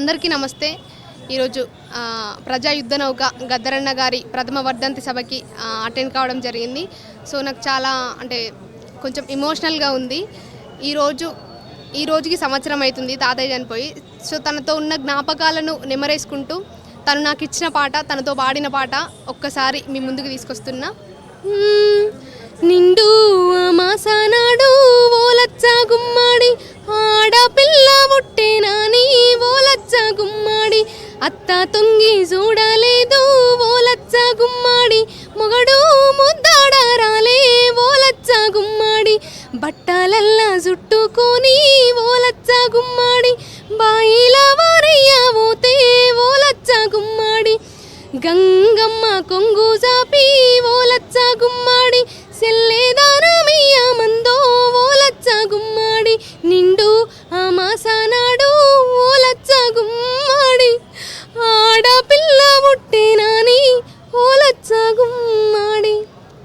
అందరికీ నమస్తే. ఈరోజు ప్రజా యుద్ధ నౌక గద్దరన్న గారి ప్రథమ వర్ధంతి సభకి అటెండ్ కావడం జరిగింది. సో నాకు చాలా అంటే కొంచెం ఇమోషనల్గా ఉంది. ఈరోజు ఈ రోజుకి సంవత్సరం అవుతుంది తాతయ్య చనిపోయి. సో తనతో ఉన్న జ్ఞాపకాలను నెమరేసుకుంటూ తను నాకు ఇచ్చిన పాట తనతో పాడిన పాట ఒక్కసారి మీ ముందుకు తీసుకొస్తున్నా. నిండు అమాసనాడు ఓలచ్చ గుమ్మడి ఆడపిల్ల పుట్టిన అత్త తొంగి చూడలేదు ఓలచ్చ గుమ్మాడి. మొగడు ముద్దాడారాలే ఓలచ్చ గుమ్మాడి. బట్టలల్లా చుట్టుకొని ఓలచ్చ గుమ్మాడి. బాయిల వారయ్య పోతే ఓలచ్చ గుమ్మాడి. గంగమ్మ కొంగు జాపి ఓల